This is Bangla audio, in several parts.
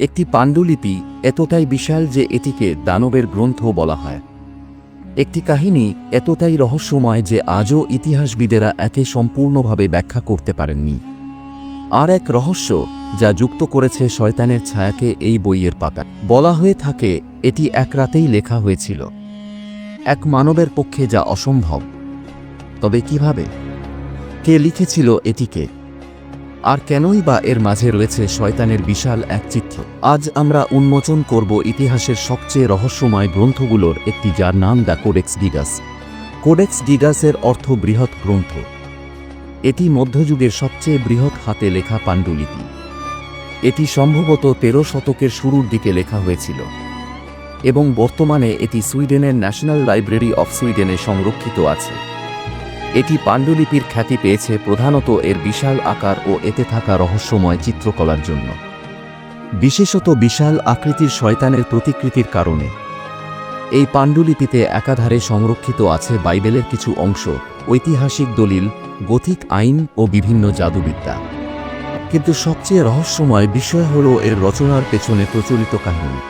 একটি পাণ্ডুলিপি এতটাই বিশাল যে এটিকে দানবের গ্রন্থ বলা হয়। একটি কাহিনী এতটাই রহস্যময় যে আজও ইতিহাসবিদেরা একে সম্পূর্ণভাবে ব্যাখ্যা করতে পারেননি। আর এক রহস্য যা যুক্ত করেছে শয়তানের ছায়াকে এই বইয়ের পাতা। বলা হয়ে থাকে, এটি এক রাতেই লেখা হয়েছিল। এক মানবের পক্ষে যা অসম্ভব। তবে কীভাবে? কে লিখেছিল এটিকে? আর কেনই বা এর মাঝে রয়েছে শয়তানের বিশাল এক চিত্র? আজ আমরা উন্মোচন করব ইতিহাসের সবচেয়ে রহস্যময় গ্রন্থগুলোর একটি যার নাম দ্য কোডেক্স ডিগাস কোডেক্স ডিগাসের অর্থ বৃহৎ গ্রন্থ। এটি মধ্যযুগের সবচেয়ে বৃহৎ হাতে লেখা পাণ্ডুলিপি। এটি সম্ভবত তেরো শতকের শুরুর দিকে লেখা হয়েছিল। এবং বর্তমানে এটি সুইডেনের ন্যাশনাল লাইব্রেরি অফ সুইডেনে সংরক্ষিত আছে। এটি পাণ্ডুলিপির খ্যাতি পেয়েছে প্রধানত এর বিশাল আকার ও এতে থাকা রহস্যময় চিত্রকলার জন্য। বিশেষত বিশাল আকৃতির শয়তানের প্রতিকৃতির কারণে। এই পাণ্ডুলিপিতে একাধারে সংরক্ষিত আছে বাইবেলের কিছু অংশ, ঐতিহাসিক দলিল, গথিক আইন ও বিভিন্ন জাদুবিদ্যা। কিন্তু সবচেয়ে রহস্যময় বিষয় হল এর রচনার পেছনে প্রচলিত কাহিনী,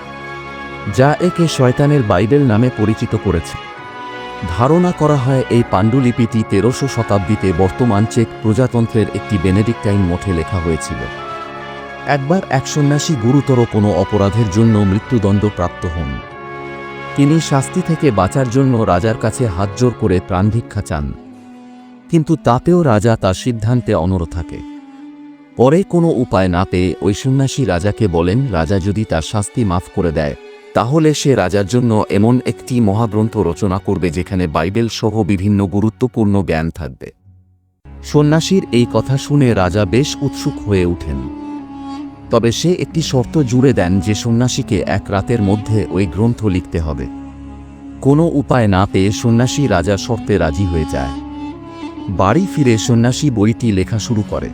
যা একে শয়তানের বাইবেল নামে পরিচিত করেছে। ধারণা করা হয় এই পাণ্ডুলিপিটি তেরোশো শতাব্দীতে বর্তমান চেক প্রজাতন্ত্রের একটি বেনেডিক্টাইন মঠে লেখা হয়েছিল। একবার এক সন্ন্যাসী গুরুতর কোনো অপরাধের জন্য মৃত্যুদণ্ড প্রাপ্ত হন। তিনি শাস্তি থেকে বাঁচার জন্য রাজার কাছে হাতজোর করে প্রাণভিক্ষা চান। কিন্তু তাতেও রাজা তার সিদ্ধান্তে অনর থাকে। পরে কোনো উপায় না পেয়ে ওই সন্ন্যাসী রাজাকে বলেন, রাজা যদি তার শাস্তি মাফ করে দেয় তাহলে সে রাজার জন্য এমন একটি মহাগ্রন্থ রচনা করবে যেখানে বাইবেল সহ বিভিন্ন গুরুত্বপূর্ণ জ্ঞান থাকবে। সন্ন্যাসীর এই কথা শুনে রাজা বেশ উৎসুক হয়ে ওঠেন। তবে সে একটি শর্ত জুড়ে দেন যে সন্ন্যাসীকে এক রাতের মধ্যে ওই গ্রন্থ লিখতে হবে। কোনো উপায় না পেয়ে সন্ন্যাসী রাজা শর্তে রাজি হয়ে যায়। বাড়ি ফিরে সন্ন্যাসী বইটি লেখা শুরু করে।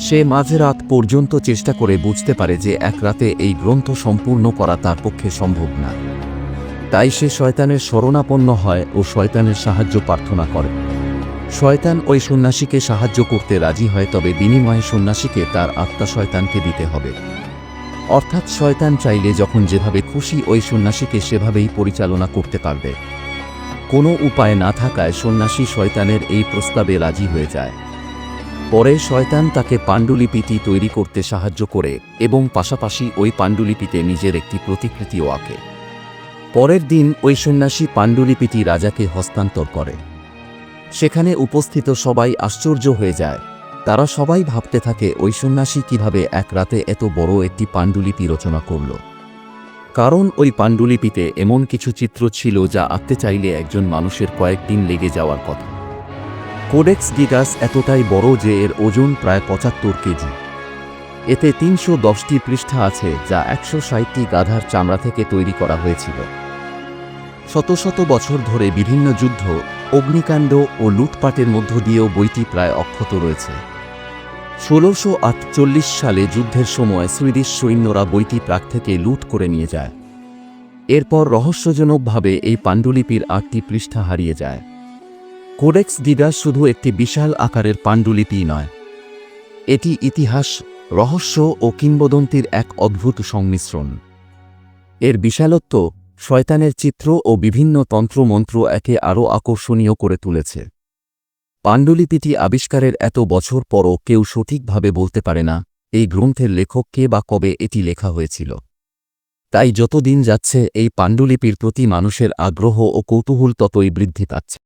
সে মাঝরাত পর্যন্ত চেষ্টা করে বুঝতে পারে যে এক রাতে এই গ্রন্থ সম্পূর্ণ করা তার পক্ষে সম্ভব না। তাই সে শয়তানের শরণাপন্ন হয় ও শয়তানের সাহায্য প্রার্থনা করে। শয়তান ওই সন্ন্যাসীকে সাহায্য করতে রাজি হয়, তবে বিনিময়ে সন্ন্যাসীকে তার আত্মা শয়তানকে দিতে হবে। অর্থাৎ শয়তান চাইলে যখন যেভাবে খুশি ওই সন্ন্যাসীকে সেভাবেই পরিচালনা করতে পারবে। কোনো উপায় না থাকায় সন্ন্যাসী শয়তানের এই প্রস্তাবে রাজি হয়ে যায়। পরে শয়তান তাকে পাণ্ডুলিপিটি তৈরি করতে সাহায্য করে এবং পাশাপাশি ওই পাণ্ডুলিপিতে নিজের একটি প্রতিকৃতিও আঁকে। পরের দিন ওই সন্ন্যাসী পাণ্ডুলিপিটি রাজাকে হস্তান্তর করে। সেখানে উপস্থিত সবাই আশ্চর্য হয়ে যায়। তারা সবাই ভাবতে থাকে ওই সন্ন্যাসী কীভাবে এক রাতে এত বড় একটি পাণ্ডুলিপি রচনা করল। কারণ ওই পাণ্ডুলিপিতে এমন কিছু চিত্র ছিল যা আঁকতে চাইলে একজন মানুষের কয়েকদিন লেগে যাওয়ার কথা। কোডেক্স গিগাস এতটাই বড় যে এর ওজন প্রায় পঁচাত্তর কেজি। এতে তিনশো দশটি পৃষ্ঠা আছে যা একশো ষাটটি গাধার চামড়া থেকে তৈরি করা হয়েছিল। শত শত বছর ধরে বিভিন্ন যুদ্ধ, অগ্নিকাণ্ড ও লুটপাটের মধ্য দিয়েও বইটি প্রায় অক্ষত রয়েছে। ষোলোশো আটচল্লিশ সালে যুদ্ধের সময় সুইডিশ সৈন্যরা বইটি প্রাক থেকে লুট করে নিয়ে যায়। এরপর রহস্যজনকভাবে এই পাণ্ডুলিপির আটটি পৃষ্ঠা হারিয়ে যায়। কোডেক্স ডিগাস শুধু একটি বিশাল আকারের পাণ্ডুলিপি নয়, এটি ইতিহাস, রহস্য ও কিংবদন্তির এক অদ্ভুত সংমিশ্রণ। এর বিশালত্ব শয়তানের চিত্র ও বিভিন্ন তন্ত্রমন্ত্র একে আরও আকর্ষণীয় করে তুলেছে। পাণ্ডুলিপিটি আবিষ্কারের এত বছর পরও কেউ সঠিকভাবে বলতে পারে না, এই গ্রন্থের লেখক কে বা কবে এটি লেখা হয়েছিল। তাই যতদিন যাচ্ছে, এই পাণ্ডুলিপির প্রতি মানুষের আগ্রহ ও কৌতূহল ততই বৃদ্ধি পাচ্ছে।